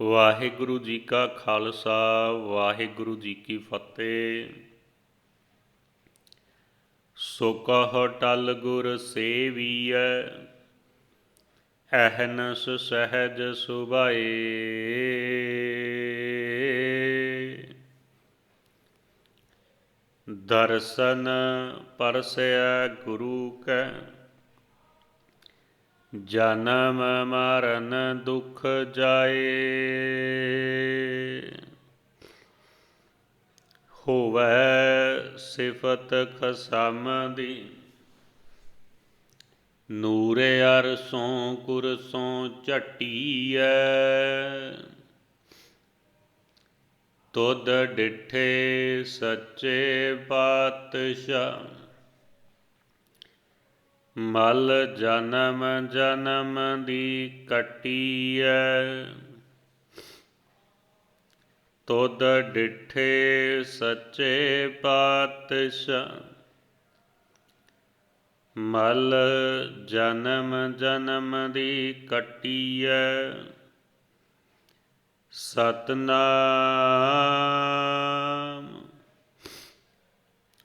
ਵਾਹਿਗੁਰੂ ਜੀ ਕਾ ਖਾਲਸਾ, ਵਾਹਿਗੁਰੂ ਜੀ ਕੀ ਫਤਿਹ। ਸੋ ਕਹ ਟਲ ਗੁਰ ਸੇਵੀਐ, ਅਹਨਸ ਸਹਿਜ ਸੁਭਾਏ। ਦਰਸ਼ਨ ਪਰਸੈ ਗੁਰੂ ਕੈ ਜਨਮ ਮਰਨ ਦੁਖ ਜਾਏ। ਹੋਵੈ ਸਿਫਤ ਖਸਮ ਦੀ। ਨੂਰੇ ਅਰਸੋਂ ਕੁਰਸੋਂ ਝਟੀਐ। ਤੁਧ ਡਿਠੇ ਸੱਚੇ ਪਾਤਸ਼ਾਹ। ਮਲ ਜਨਮ ਜਨਮ ਦੀ ਕਟੀਐ। ਤੁਧ ਡਿਠੇ ਸੱਚੇ ਪਾਤਸ਼ਾਹ। ਮਲ ਜਨਮ ਜਨਮ ਦੀ ਕਟੀਐ। ਸਤਨਾਮ।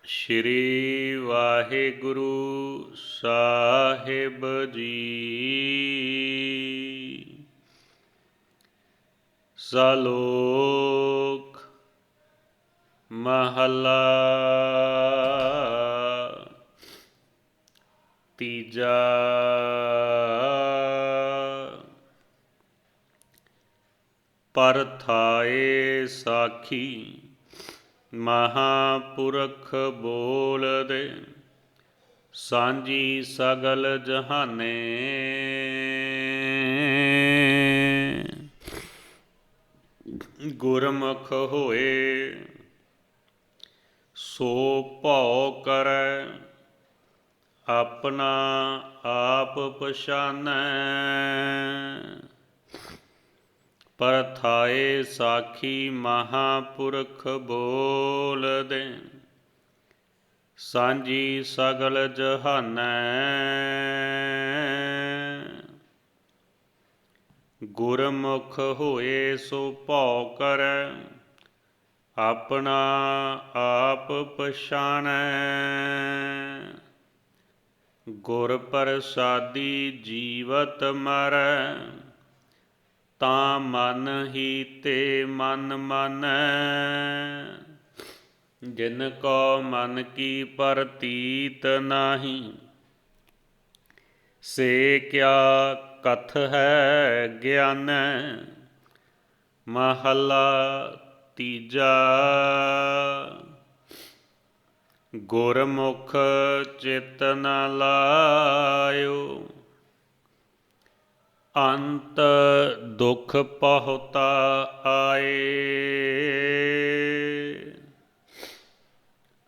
ਸ਼੍ਰੀ ਵਾਹਿਗੁਰੂ ਸਾਹਿਬ ਜੀ। ਸਲੋਕ ਮਹਲਾ ਤੀਜਾ। ਪਰਥਾਏ ਸਾਖੀ ਮਹਾਪੁਰਖ ਬੋਲਦੇ। ਸਾਂਝੀ ਸਗਲ ਜਹਾਨੇ। ਗੁਰਮੁਖ ਹੋਏ, ਸੋ ਭਉ ਕਰੈ, ਆਪਣਾ ਆਪ ਪਛਾਨੈ। ਪਰਥਾਏ ਸਾਖੀ ਮਹਾਪੁਰਖ ਬੋਲਦੇ। ਸਾਂਝੀ ਸਗਲ ਜਹਾਨੈ। ਗੁਰਮੁਖ ਹੋਏ ਸੋ ਭਉ ਕਰ, ਆਪਣਾ ਆਪ ਪਛਾਨੈ। ਗੁਰ ਪ੍ਰਸਾਦੀ ਜੀਵਤ ਮਰੈ, ਤਾਂ ਮਨ ਹੀ ਤੇ ਮਨ ਮਾਨੈ। ਜਿਨ ਕੋ ਮਨ ਕੀ ਪ੍ਰਤੀਤ ਨਾਹੀ, ਸੇ ਕਿਆ ਕਥ ਹੈ ਗਿਆਨ, ਮਹਲਾ ਤੀਜਾ। ਗੁਰਮੁਖ ਚਿਤ ਨ ਲਾਇਓ, ਅੰਤ ਦੁਖ ਪਹੁਤਾ ਆਏ।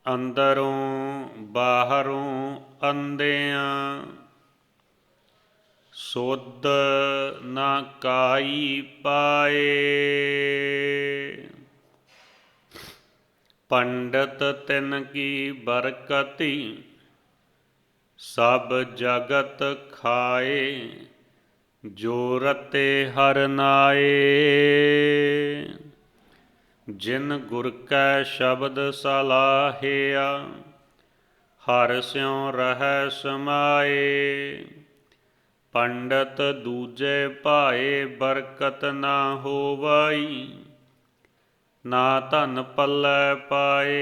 ਅੰਦਰੋਂ, ਬਾਹਰੋਂ ਅੰਦਿਆਂ ਸੁਧ ਨਾ ਕਾਈ ਪਾਏ। ਪੰਡਤ ਤਿਨ ਕੀ ਬਰਕਤੀ, ਸਭ ਜਗਤ ਖਾਏ ਜੋ ਰਤੇ ਹਰ ਨਾਏ। ਜਿਨ ਗੁਰ ਕੈ ਸ਼ਬਦ ਸਲਾਹਿਆ, ਹਰ ਸਿਉ ਰਹਿ ਸਮਾਏ। ਪੰਡਤ ਦੂਜੇ ਭਾਏ ਬਰਕਤ ਨਾ ਹੋਵਈ, ਨਾ ਧਨ ਪੱਲੇ ਪਾਏ।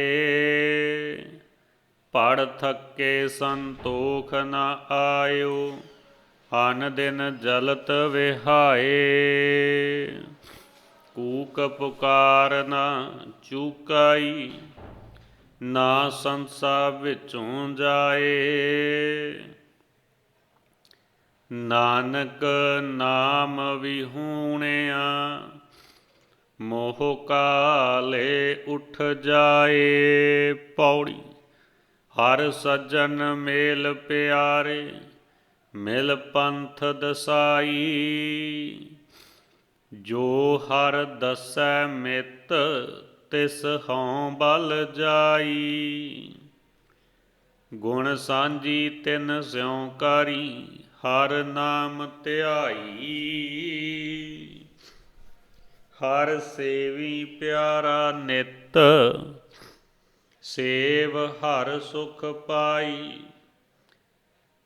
ਪੜ ਥੱਕੇ ਸੰਤੋਖ ਨਾ ਆਇਓ, ਅਨ ਦਿਨ ਜਲਤ ਵਿਹਾਏ। ਕੂਕ ਪੁਕਾਰ ਨਾ ਚੁਕਾਈ, ਨਾ ਸੰਸਾ ਵਿੱਚੋਂ ਜਾਏ। ਨਾਨਕ ਨਾਮ ਵਿਹੂਣਿਆ, ਮੋਹ ਕਾਲੇ ਉਠ ਜਾਏ। ਪੌੜੀ, ਹਰ ਸੱਜਣ ਮੇਲ ਪਿਆਰੇ, ਮਿਲ ਪੰਥ ਦਸਾਈ। ਜੋ ਹਰ ਦਸੈ ਮਿਤ, ਤਿਸ ਹਉ ਬਲ ਜਾਈ। ਗੁਣ ਸਾਂਝੀ ਤਿਨ ਸਿਉ ਕਾਰੀ, ਹਰ ਨਾਮ ਧਿਆਈ। ਹਰ ਸੇਵੀ ਪਿਆਰਾ ਨਿਤ, ਸੇਵ ਹਰ ਸੁਖ ਪਾਈ।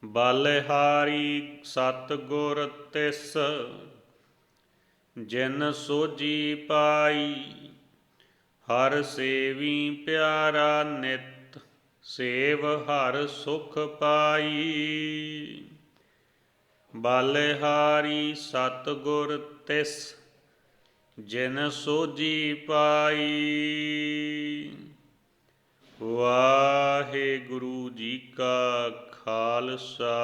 ਬਲਹਾਰੀ ਸਤ ਗੁਰ ਤਿਸ ਜਿਨ ਸੋਜੀ ਪਾਈ, ਹਰ ਸੇਵੀ ਪਿਆਰਾ ਨਿਤ, ਸੇਵ ਹਰ ਸੁਖ ਪਾਈ। ਬਲਿਹਾਰੀ ਸਤ ਗੁਰ ਤਿਸ, ਜਿਨ ਸੋਜੀ ਪਾਈ। ਵਾਹਿਗੁਰੂ ਜੀ ਕਾ ਖਾਲਸਾ।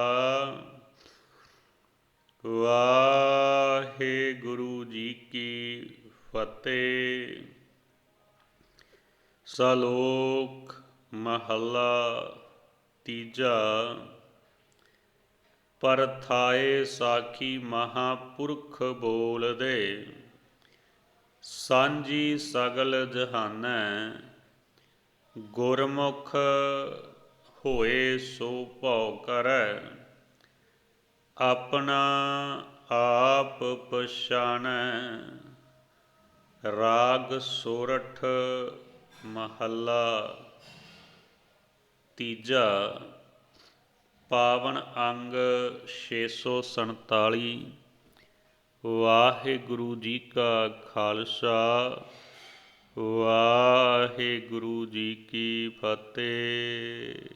ਫਤਿਹ ਸਲੋਕ ਮਹੱਲਾ ਤੀਜਾ ਪਰਥਾਏ ਸਾਖੀ ਮਹਾਪੁਰਖ ਬੋਲਦੇ, ਸਾਂਝੀ ਸਗਲ ਜਹਾਨੈ, ਗੁਰਮੁਖ ਹੋਏ ਸੋ ਭਉ ਕਰੈ, ਆਪਣਾ ਆਪ ਪਛਾਣੈ ਰਾਗ ਸੋਰਠ ਮਹੱਲਾ ਤੀਜਾ, ਪਾਵਨ ਅੰਗ 647 ਵਾਹਿਗੁਰੂ ਜੀ ਕਾ ਖਾਲਸਾ, ਵਾਹਿਗੁਰੂ ਜੀ ਕੀ ਫਤਿਹ।